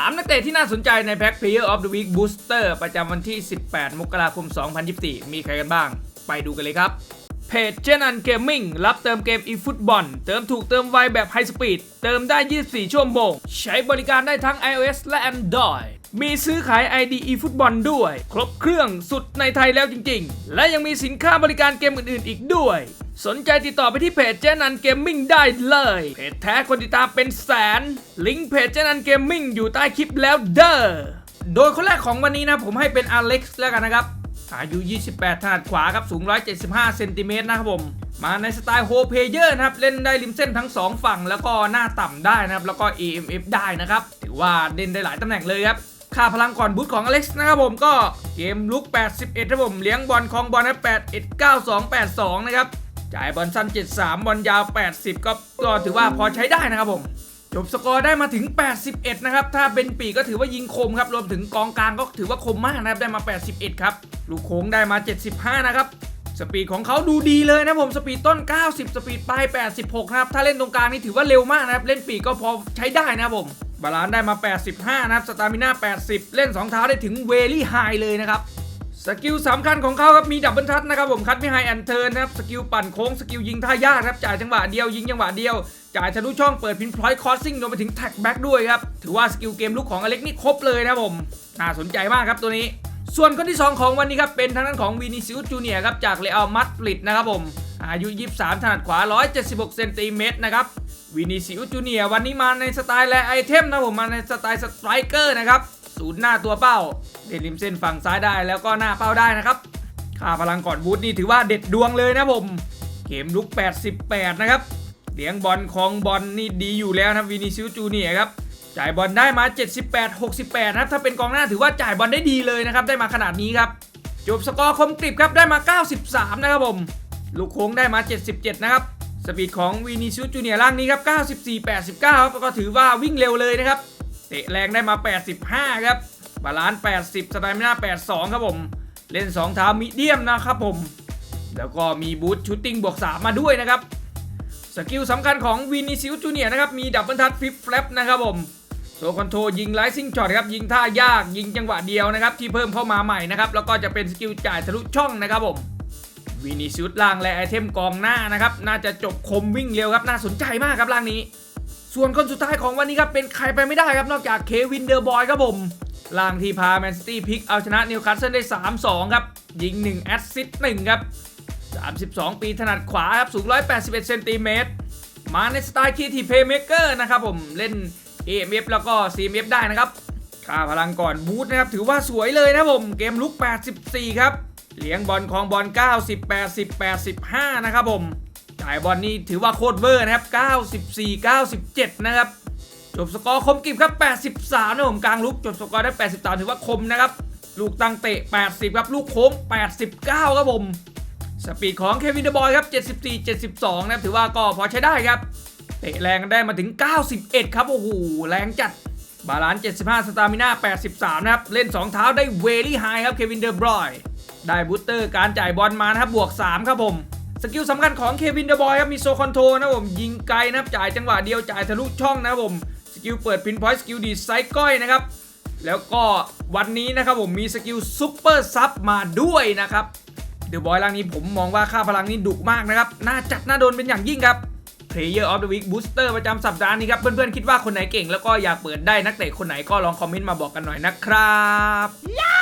3 นักเตะที่น่าสนใจในแพ็ค Player of the Week Booster ประจำวันที่ 18 มกราคม 2024 มีใครกันบ้าง ไปดูกันเลยครับ เพจเจนันเกมมิ่งรับเติมเกม eFootball เติมถูกเติมไวแบบไฮสปีด เติมได้ 24 ชั่วโมง ใช้บริการได้ทั้ง iOS และ Android มีซื้อขาย ID eFootball ด้วย ครบเครื่องสุดในไทยแล้วจริง ๆ และยังมีสินค้าบริการเกมอื่น ๆ อีกด้วย สนใจติดต่อไปที่เพจเจนันเกมมิ่งได้เลย เพจแท้คนติดตามเป็นแสน ลิงก์เพจเจนันเกมมิ่งอยู่ใต้คลิปแล้วเด้อ โดยคนแรกของวันนี้นะผมให้เป็นอเล็กซ์แล้วกันนะครับ อายุ 28 ถนัดขวาครับ สูง 175 เซนติเมตรนะครับผม มาในสไตล์โฮเพเยอร์นะครับ เล่นได้ริมเส้นทั้ง 2 ฝั่ง แล้วก็หน้าต่ำได้นะครับ แล้วก็ AMF ได้นะครับ ถือว่าเล่นได้หลายตำแหน่งเลยครับค่าพลังก่อนบูทของอเล็กซ์นะครับผมก็เกมลุก81ครับผมเลี้ยงบอลคลองบอลนะ81 92 82 นะครับ จ่ายบอลสั้น 73 บอลยาว 80 ก็ก็ถือว่าพอใช้ได้นะครับผม จบสกอร์ได้มาถึง 81 นะครับ ถ้าเป็นปีกก็ถือว่ายิงคมครับ รวมถึงกองกลางก็ถือว่าคมมากนะครับ ได้มา 81 ครับ ลูกโค้งได้มา 75 นะครับ สปีดของเขาดูดีเลยนะผม สปีดต้น 90 สปีดปลาย 86นะครับ ถ้าเล่นตรงกลางนี่ถือว่าเร็วมากนะครับ เล่นปีกก็พอใช้ได้นะครับผม บาลานได้มา 85 นะครับ สตามิน่า 80 เล่น 2 เท้าได้ถึงเวลี่ไฮเลยนะครับ สกิลสำคัญของเขาครับมีดับเบิลทัชนะครับผมคัดไม่ไฮแอนเทิร์นนะครับสกิลปั่นโค้งสกิลยิงท่ายากครับจ่ายจังหวะเดียวยิงจังหวะเดียวจ่ายทะลุช่องเปิดพินพลอยคอร์ซิ่งรวมไปถึงแท็กแบ็กด้วยครับถือว่าสกิลเกมลุกของอเล็กนี่ครบเลยนะผมน่าสนใจมากครับตัวนี้ ส่วนคนที่ 2 ของวันนี้ครับเป็นทางด้านของวินิซิอุสจูเนียครับจากเรอัลมาดริดนะครับผมอายุ 23 ถนัดขวา 176 เซนติเมตรนะครับวินิซิอุสจูเนียวันนี้มาในสไตล์และไอเทมนะผมมาในสไตล์สไตรเกอร์นะครับ ศูนย์หน้าตัวเป้า เด่นริมเส้นฝั่งซ้ายได้แล้วก็หน้าเป้าได้นะครับค่าพลังก่อนบูทนี่ถือว่าเด็ดดวงเลยนะผม เกมลุก 88 นะครับเลี้ยงบอลของบอลนี่ดีอยู่แล้วนะวินิซิลจูเนียครับจ่ายบอลได้มา 78 68 นะครับ ถ้าเป็นกองหน้าถือว่าจ่ายบอลได้ดีเลยนะครับ ได้มาขนาดนี้ครับ จบสกอร์คมกริบครับ ได้มา 93 นะครับผม ลูกโค้งได้มา 77 นะครับ สปีดของวินิซิลจูเนียร์ล่างนี้ครับ 94 89ครับก็ถือว่าวิ่งเร็วเลยนะครับ เตะแรงได้มา 85 ครับ บาลานซ์80 สไตล์มิน่า82 ครับผม เล่น 2 เท้ามีเดียมนะครับผม แล้วก็มีบูทชูตติ้งบวก 3 มาด้วยนะครับ สกิลสำคัญของวินิซิลจูเนียนะครับ มีดับเบิลทัชฟิปแฟลปนะครับผมโซคอนโทรยิงไลซิ่งช็อตครับ ยิงท่ายาก ยิงจังหวะเดียวนะครับ ที่เพิ่มเข้ามาใหม่นะครับ แล้วก็จะเป็นสกิลจ่ายทะลุช่องนะครับผมวินิซิลล่างและไอเทมกองหน้านะครับ น่าจะจบคมวิ่งเร็วครับ น่าสนใจมากครับล่างนี้ ส่วนคนสุดท้ายของวันนี้ครับ เป็นใครไปไม่ได้ครับ นอกจากเควินเดอร์บอยครับผมล่างที่พาแมนซิตี้พลิกเอาชนะนิวคาสเซิลได้ 3-2 ครับ ยิง 1 แอสซิสต์1ครับ 32 ปีถนัดขวาครับ สูง 181 เซนติเมตร มาในสไตล์คีทีเพย์เมเกอร์นะครับผมเล่น AMF แล้วก็ CMF ได้นะครับค่าพลังก่อนบูทนะครับ ถือว่าสวยเลยนะผม เกมลุก 84 ครับ เลี้ยงบอลคลองบอล 90 80 85 นะครับผม จ่ายบอลนี่ถือว่าโคตรเวอร์นะครับ 94 97 นะครับ จบสกอร์คมกริบครับ 83 นะผมกลางลุกจบสกอร์ได้ 83 ถือว่าคมนะครับ ลูกตั้งเตะ 80 ครับ ลูกโค้ง 89 ครับผม สปีดของเควินเดอะบอยครับ 74 72 นะครับ ถือว่าก็พอใช้ได้ครับ เตะแรงได้มาถึง 91 ครับ โอ้โห แรงจัด บาลานซ์ 75 สตามิน่า 83 นะครับ เล่น 2 เท้าได้เวลี่ไฮครับ เควินเดอะบอย ได้บูสเตอร์การจ่ายบอลมานะครับ บวก 3 ครับผม สกิลสำคัญของเควินเดอะบอยครับมีโซคอนโทรนะผมยิงไกลนะครับจ่ายจังหวะเดียวจ่ายทะลุช่องนะผมสกิลเปิดพินพอยต์สกิลดีไซด์ก้อยนะครับแล้วก็วันนี้นะครับผมมีสกิลซุปเปอร์ซับมาด้วยนะครับเดอะบอยร่างนี้ผมมองว่าค่าพลังนี้ดุมากนะครับน่าจัดน่าโดนเป็นอย่างยิ่งครับ Player of the Week Booster ประจำสัปดาห์นี้ครับ เพื่อนๆ คิดว่าคนไหนเก่งแล้วก็อยากเปิดได้นักเตะคนไหนก็ลองคอมเมนต์มาบอกกันหน่อยนะครับ